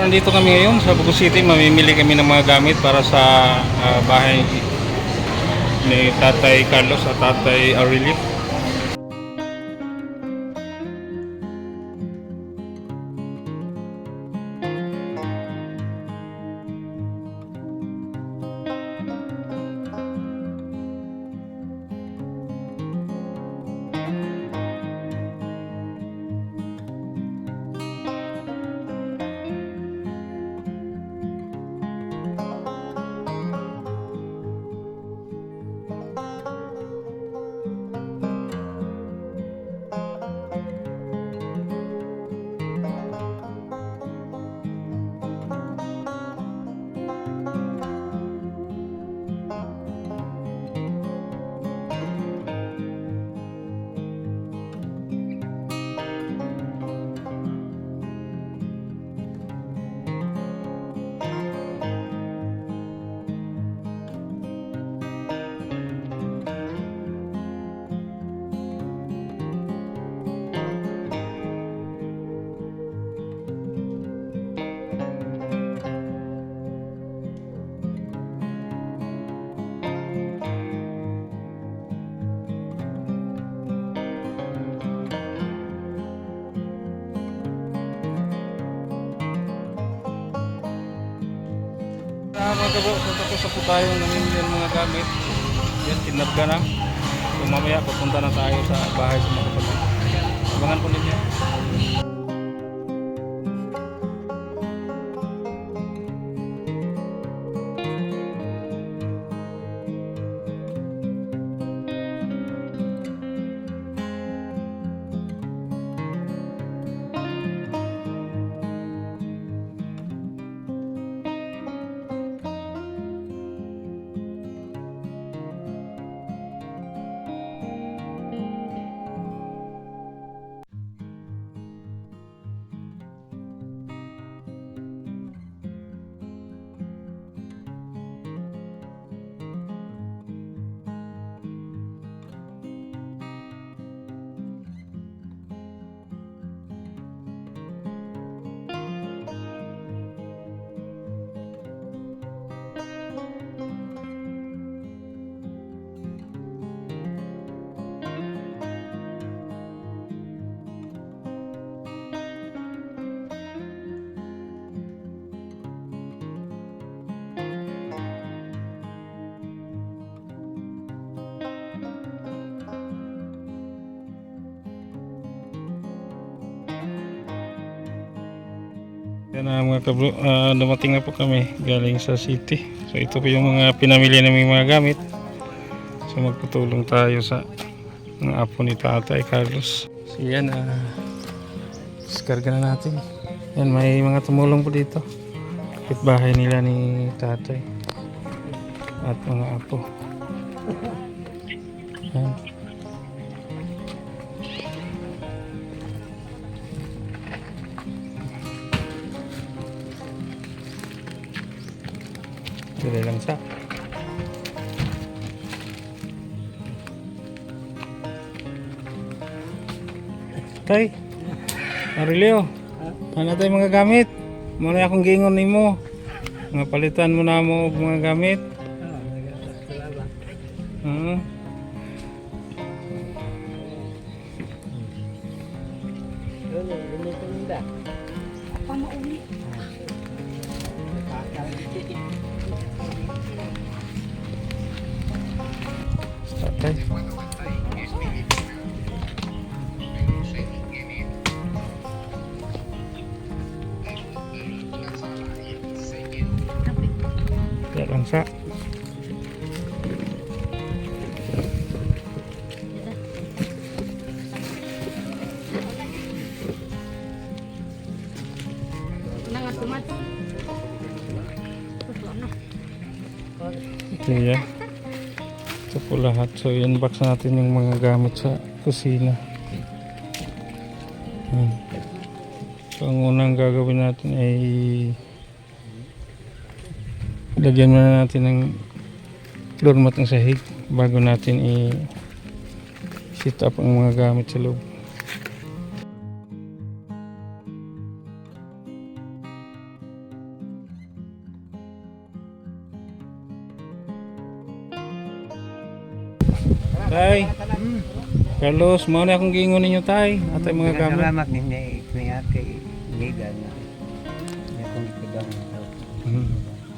Nandito kami ngayon sa Bugo City, mamimili kami ng mga gamit para sa ah, bahay ni Tatay Carlos at Tatay Aurelio. Po tayo namimili ng mga gamit. Yan, tinabga na. So mamaya papunta na tayo sa bahay sa mga kapatid. Abangan po ninyo. Yan na mga kabro, ah, dumating na po kami galing sa city. So ito po yung mga pinamili namin mga gamit. So magputulong tayo sa ng apo ni Tatay Carlos. So yan, ah, diskarga na natin. Yan, may mga tumulong po dito. bahay nila ni Tatay. At mga apo. Yan. Dali lang sa. Tay, Aurelio, ano tayo mga gamit? Muna akong gingon ni mo. Mga palitan mo na mo mga gamit. Hmm. Tatay. So, i-unbox natin yung mga gamit sa kusina. Hmm. So, ang unang gagawin natin ay lagyan muna natin ng floor mat ng sahig bago natin i-sit up ang mga gamit sa loob. Carlos, mao na akong giingon ninyo tay. Atay mga gamit. Salamat ninyo ni ate Nida na na kung ikudang Mhm.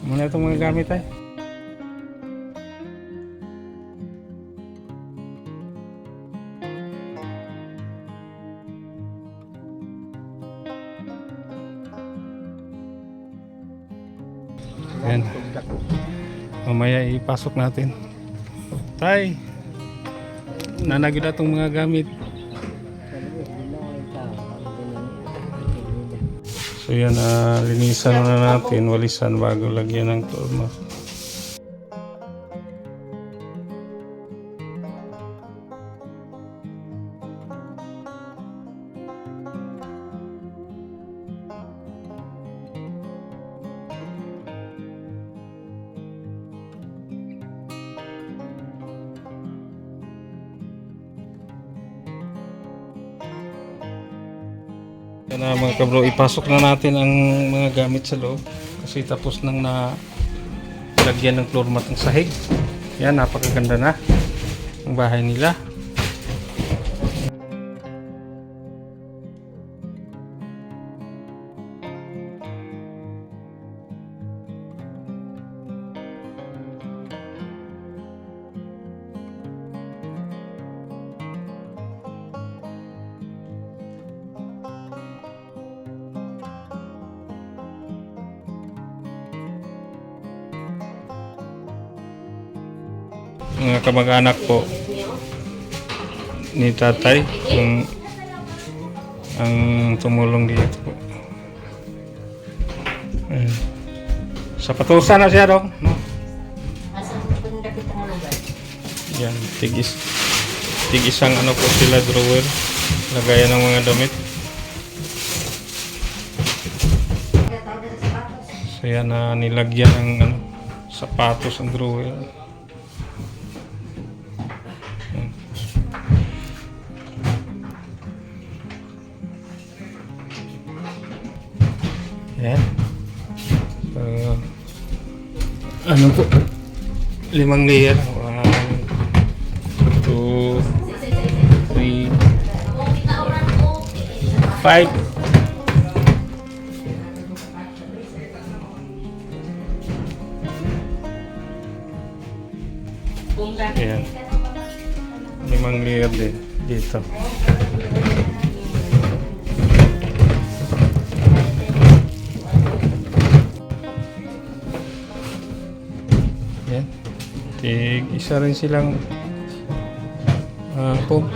Muna itong mga gamit tay. Yan. Mamaya ipasok natin. Tay, nanagod atong mga gamit. So yan, ah, linisan na natin, walisan bago lagyan ng turno. Kabro, ipasok na natin ang mga gamit sa loob kasi tapos nang na lagyan ng floor mat ng sahig. Yan, napakaganda na ang bahay nila. Kamag-anak po ni tatay ang, ang tumulong dito po. Ayan. Sa patusan na siya dong. No? Yan, tigis. Tigisang ano po sila drawer. Lagayan ng mga damit. So yan na nilagyan ng ano, sapatos ang drawer. Limang layer. One, two, three, five. Ayan. Limang layer din dito. Isa rin silang uh, home.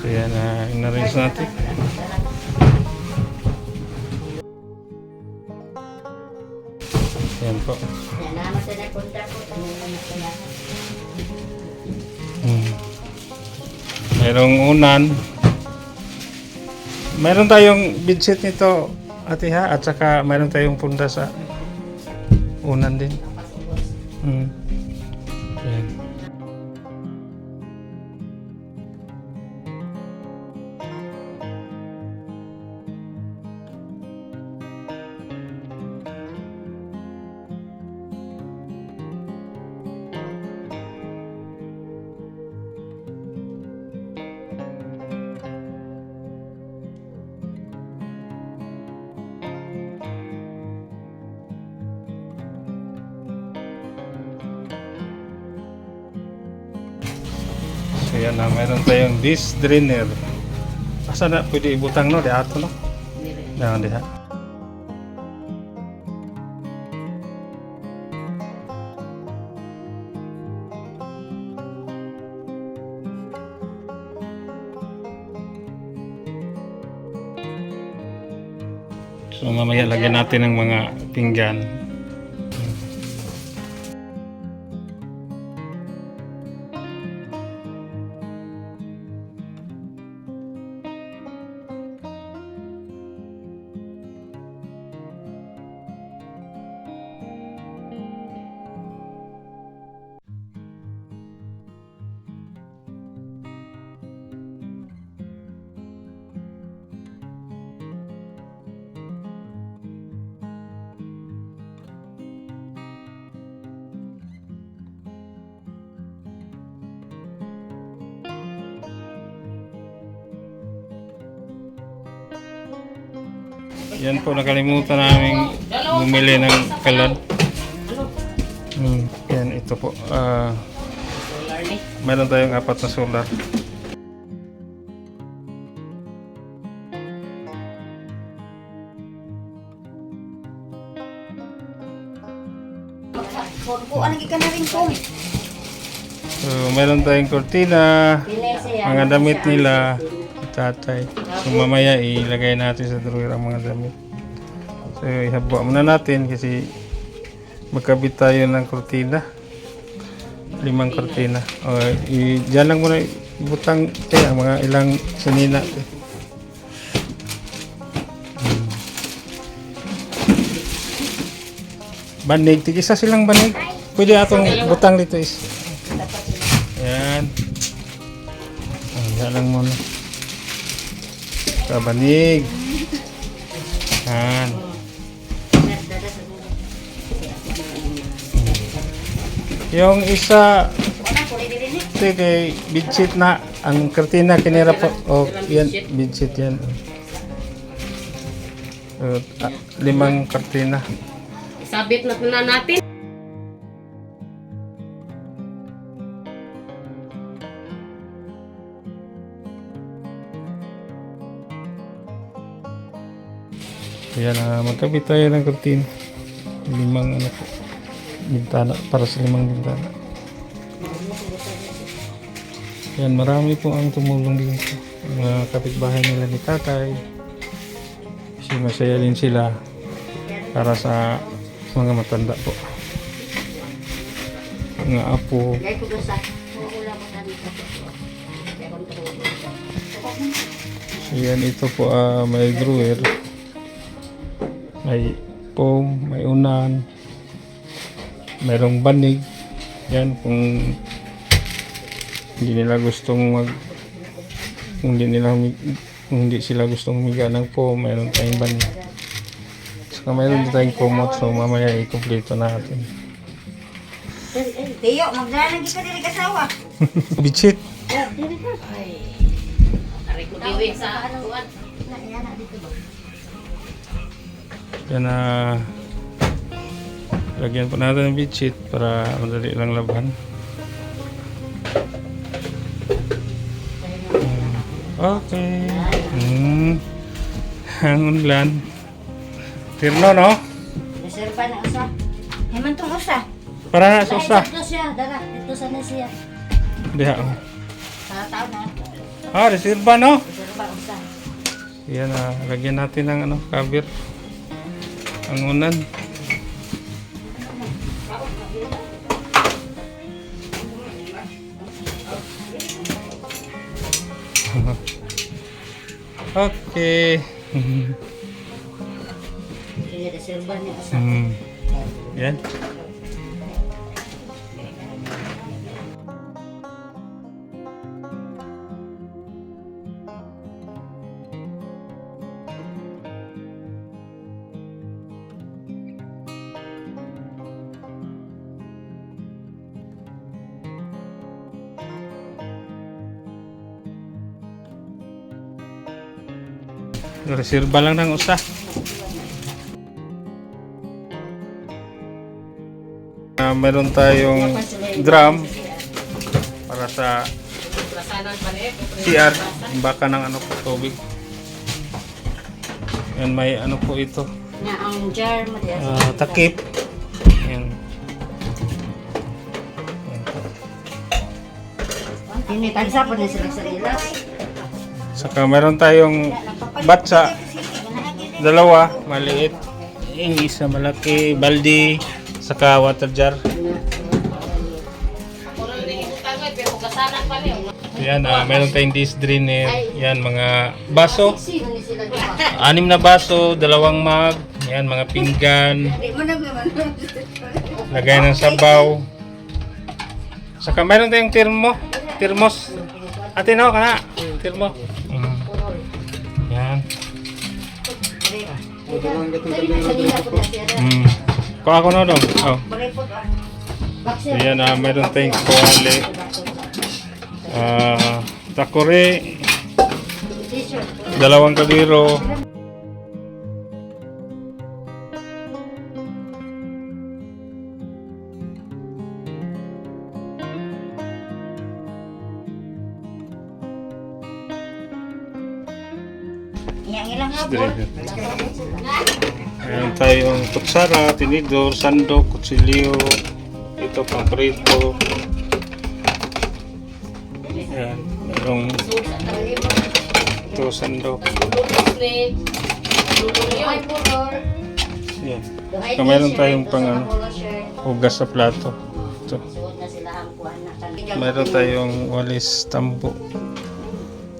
So yan, uh, in-arrange natin. Yan po. Hmm. Mayroong unan. Mayroon tayong bedsheet nito, ate ha, at saka mayroon tayong punda sa unan din. Hmm. So yan na, mayroon tayong disc drainer. Asa na pwede ibutang no? Di ato no? Yan, diha. So mamaya lagyan natin ng mga pinggan. Yan po nakalimutan namin bumili ng kalan. Hmm, yan ito po. Ah, mayroon tayong apat na solar. Ko. So, mayroon tayong kortina, mga damit nila, tatay. So, mamaya ilagay natin sa drawer ang mga damit. So, ihabwa muna natin kasi magkabit tayo ng kortina. Limang kortina. O, i, dyan lang muna butang kaya mga ilang sinina. Hmm. Banig, tigisa silang banig. Pwede atong butang dito is. Ayan. Ayan lang muna. Kabanig. Ayan. Yung isa, kay bedsheet na, ang kurtina kinira po. O, yan, bedsheet yan. Ah, limang kurtina. Sabit na na natin. Ayan, uh, magkabit tayo ng kurtina. Limang ano po, bintana, para sa limang bintana. Yan, marami po ang tumulong dito. Mga kapitbahay nila ni tatay. Kasi masaya din sila para sa mga matanda po. Mga apo. Gay ko sa. Wala ko sa dito. So, yan, ito po ah, may drawer. May foam, may unan. Merong banig. Yan, kung hindi nila gustong mag kung hindi nila humig, kung hindi sila gustong humiga ng foam, mayroon tayong banig. Saka mayroon din tayong kumot, so mamaya i-complete natin. Tiyo, magdala lagi ka dili kasawa. Bitchit! Aray ko diwi sa ano. Yan na lagyan po natin ng bedsheet para madali lang laban. Okay. Hmm. Ang unlan. Tirno, no? Reserva na usa. Heman tong usa. Para na sa usa. Ito siya, dara. Ito sa na siya. Diha. oh. Sa taon na. Ah, reserva, no? Reserva usa. Yan na, lagyan natin ng ano, cover. Ang unan. okay. Hmm. Yan. Reserva lang ng usa. Ah, meron tayong drum para sa. CR, baka ng ano po tubig. Yan may ano po ito, ah, takip. Yan. Ini tagsa po na sila sa ila. Saka meron tayong batsa, dalawa, maliit. Yung isa malaki, baldi, saka water jar. Yan, ah, meron tayong dish drainer. Yan, mga baso. Anim na baso, dalawang mug, yan mga pinggan, na lagay ng sabaw. Saka meron tayong termo, termos. Ate no, kana, termo. Mm. Kuha ako no dong. Oh. So, yan, ah, meron tayong kuwali. Ah, takore, dalawang kaliro. Meron tayong kutsara, tinidor, sandok, kutsilyo, ito pang prito. Ayan, merong ito sandok. Ayan. So, meron tayong pang ano, hugas sa plato. Ito. Meron tayong walis tambo.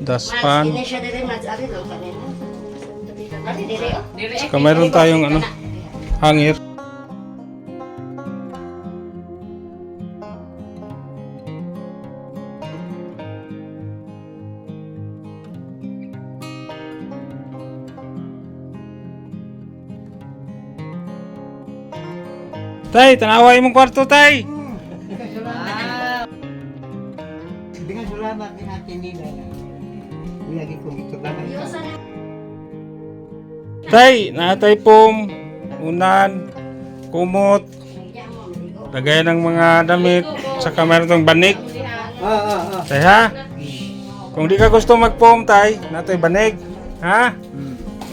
Daspan. mas, Saka meron tayong ano, hangir. Tay, tanaway mong kwarto, tay. Tay, natay pom, unan, kumot, lagay ng mga damit, saka meron tong banig. Tay ha? Kung di ka gusto mag-pom, tay, natay banig. Ha?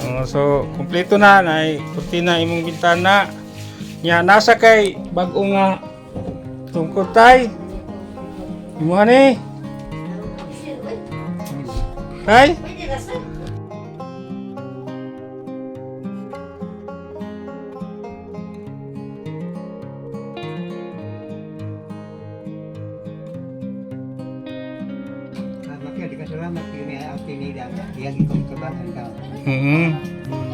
Oh, so, kumpleto na, nay, kurtina imong bintana. Nya, nasa kay bago nga tungkod tay. Imo ni. Tay? Pwede salamat ni Ate Nina. Lagi ko kabangan ka. Mm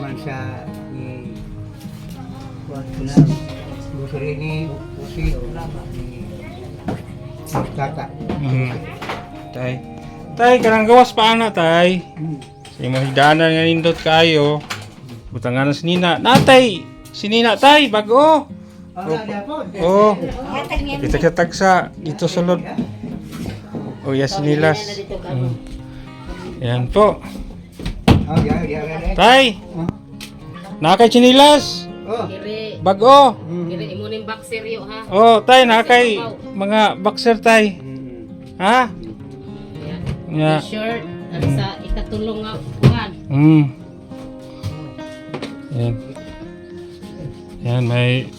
Man sa ni Kuan ko na. Gusto rin ni Usi o ni Tata. -hmm. Tay. Tay, kanang gawas pa ana, tay. Hmm. Sa imong higdaanan nga nindot kayo. Butangan si Nina. Natay, si Nina tay bago. Oh, niya. kita kita sa dito sulod. Oh, yes, Nilas. Mm. Yan po. Oh, ya, ya, ya. Tay, Oh. nakay chinilas. Oh. Bago. Hmm. dire imo ning boxer yo ha. Oh, tay, nakay mga boxer tay. Hmm. Ha? Yeah. Ya. T-shirt at sa ikatulong nga kuan. Mm. Yan. Yan, may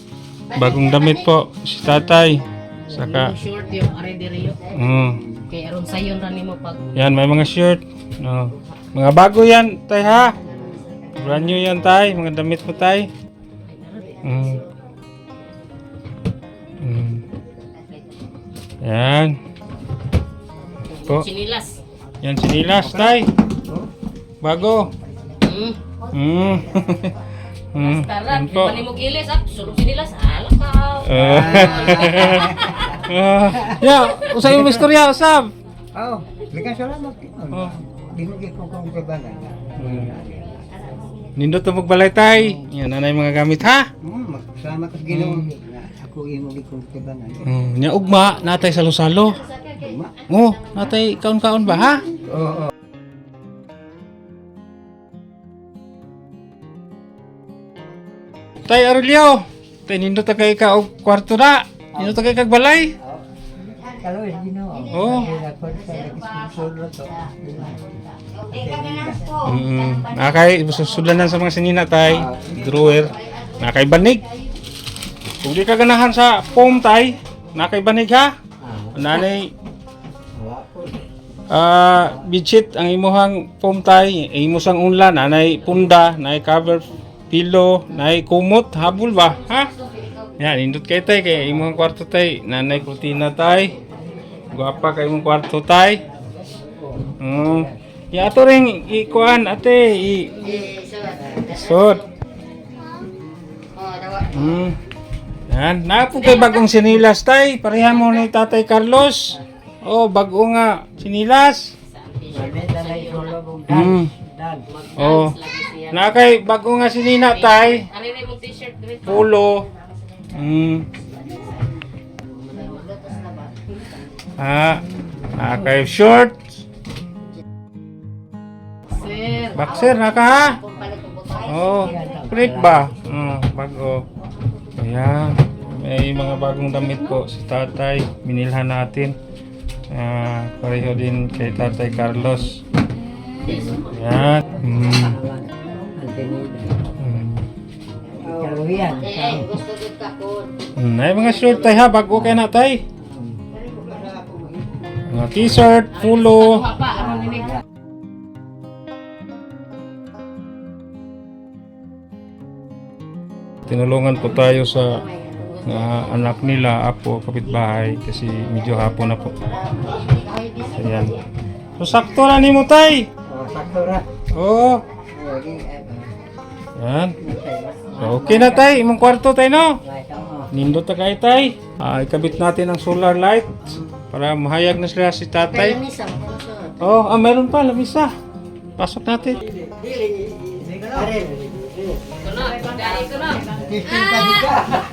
bagong damit po si tatay. Saka, Short yo are dire yo. mm. Kay aron sayon ra nimo pag Yan, may mga shirt. No. Mga bago yan, tay ha. Brand new yan, tay. Mga damit mo, tay. Mm. Mm. Yan. Po. chinilas. Yan, sinilas, tay. Bago. Mm. mm. Tara, Yan po. di mo gilis at sulod chinilas. Ala ka. Uh, ya, usay mo istorya, usab. Oh, dengan salamat. Oh. Dinugit ko kong kabangan. Nindot na magbalay, tay. Yan, nanay mga gamit, ha? Hmm, magsama ka Ginoo. Na Ako imo gikong kabangan. Mm. Nya, ugma, natay salo-salo. Tuma. Oh, natay kaon-kaon ba, ha? Oo. Tay Aurelio, tay nindot na kay ka og kwarto na. Nindot na kay kag balay. Kalau is Ginoo. Oh. Mm, nakay susudlanan sa mga sinina tay, drawer, nakay banig. Kung di ka ganahan sa foam tay, nakay banig ha. Nanay. Ah bedsheet ang imuhang foam tay, imo sang unla, nanay. Punda, nanay cover pillow, nanay kumot, habol ba, ha? Yan, indot kay tay. Kay imong kwarto tay, nanay kurtina tay. Guwapa kay imong kwarto tay. Mm. Ya ato ring ikuan ate i Eh, suot. sod. Oh, dawa. Mm. Yan, napo kay bagong sinilas tay, pareha mo ni Tatay Carlos. Oh, bago nga sinilas. Mm. Oh. Na kay bago nga sinina tay, Ari rin Mm. Ah, na kay short, Sir. boxer na ka ha. Oh, kulit ba? Mm, bago. Ayan. May mga bagong damit po si tatay. Binilhan natin. Ah, pareho din kay tatay Carlos. Yan. Mm. Antenida. Mm. Kaluyan. Eh, gusto ko ka po. Mm. Ay, mga shirt tay ha, bago kay na tay. Mga t-shirt, pulo. Tinulungan po tayo sa nga anak nila, apo, kapitbahay kasi medyo hapon na po. Ayan. So, sakto na ni mo tay. Oh, sakto ra. Oo. Eh, Yan. So, okay na tay, imong kwarto tay no. Nindot na kay tay. Ah, ikabit natin ang solar light para mahayag na sila si tatay. misa, malusot. Oh, ah, meron pa, lamisa. Pasok natin. Ah!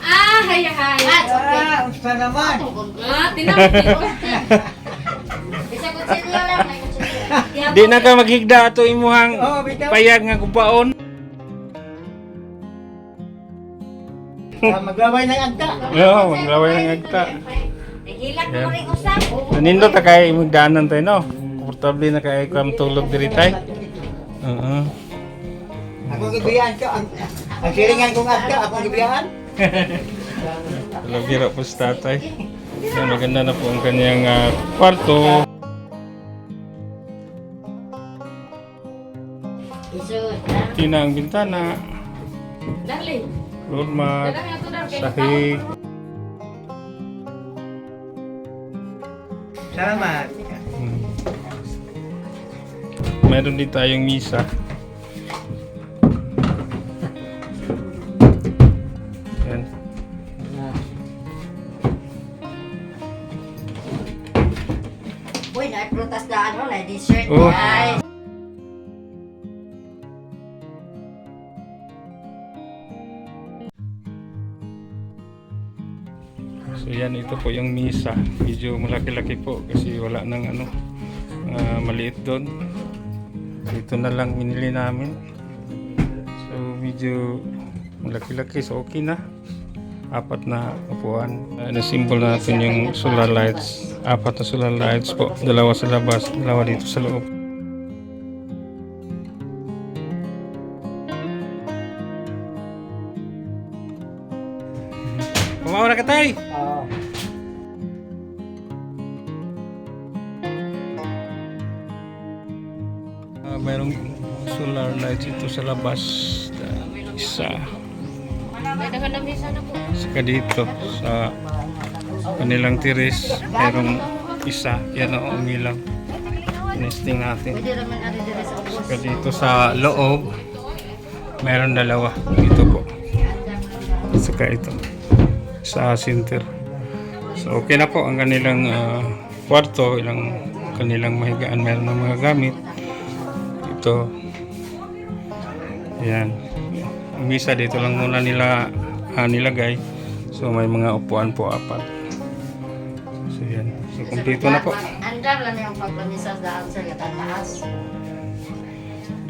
Ah, hay hay. Ah, usta naman. Ah, kutsilyo. Di na ka maghigda ato imuhang Oh, payag nga kupaon. Ah, maglaway ng agta. Oo, maglaway ng agta. Naghilak Yan. mo rin usap. Nindot na kay magdaanan tayo, no? Komportable na kay kam tulog diri tay. Oo. Ako gibiyan ko. Ang, ang siringan kong agta, ako gibiyan. Talagiro po si tatay. Yan, maganda na po ang kanyang ah, kwarto. Tina ang bintana. Darling, kay Sahig. Salamat. Hmm. Meron din tayong misa. Po yung misa. Medyo malaki-laki po kasi wala nang ano, ah, maliit doon. Ito na lang binili namin. So medyo malaki-laki, so okay na. Apat na upuan. Uh, na-symbol natin yung solar lights. Apat na solar lights po. Dalawa sa labas, dalawa dito sa loob. Labas. Isa. Saka dito sa kanilang tiris. Mayroong isa. Yan ang umilang. Nesting natin. dito. Saka dito sa loob. Mayroon dalawa. Ito po. Saka ito. Sa center. So okay na po ang kanilang ah, kwarto. Ilang kanilang mahigaan. Mayroon ng mga gamit. Ito. Yan. Ang misa dito lang muna nila ah, nilagay. So may mga upuan po apat. So yan. So kumpleto na po. Andam lang yung paglamisa sa answer ka tataas.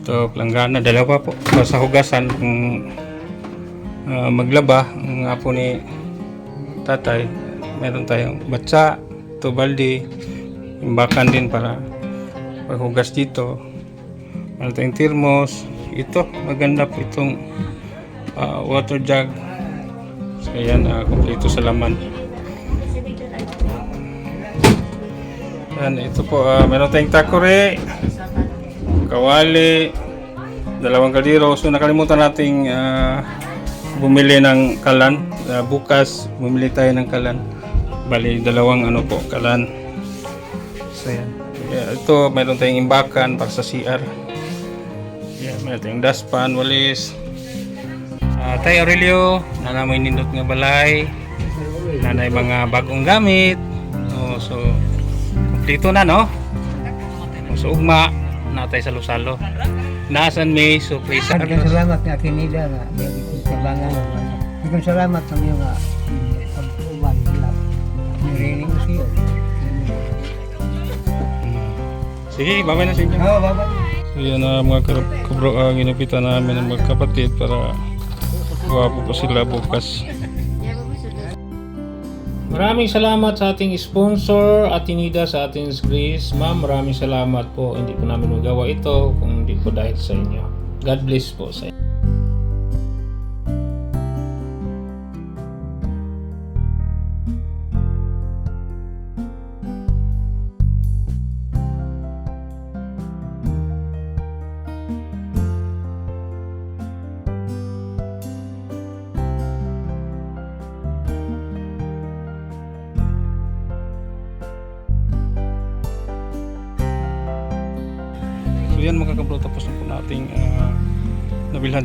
Ito, planggana, dalawa po. So, sa hugasan, kung ah, maglaba, ang apo ni tatay, meron tayong batsa, ito balde, imbakan din para paghugas dito. Meron tayong thermos, ito, maganda po itong ah, water jug. So, yan, uh, kompleto sa laman. Yan, ito po, ah, meron tayong takore, kawali, dalawang kaliro. So nakalimutan nating ah, bumili ng kalan. Ah, bukas bumili tayo ng kalan. Bali dalawang ano po, kalan. So yan. Yeah, ito mayroon tayong imbakan para sa CR. Mayroon tayong dustpan, walis. Ah, tayo Aurelio, nanay nindot nga balay. Nanay mga bagong gamit. Oh, so kompleto na no. So ugma natay sa Lusalo. Naasan may surprise. Maraming salamat nga kinida nga. Mo. Maraming salamat sa mga nga. Ko siya. Sige, babay na sa inyo. Oo, baba. Yan na mga kubro ang ginupitan namin ng magkapatid para guwapo po sila bukas. Maraming salamat sa ating sponsor, Atinida sa Athens, Greece. Ma'am, maraming salamat po. Hindi po namin magawa ito kung hindi po dahil sa inyo. God bless po sa inyo.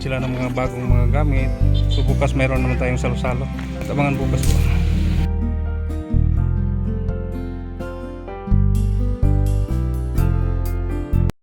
Sila ng mga bagong mga gamit. So bukas mayroon naman tayong salo-salo. At abangan bukas po.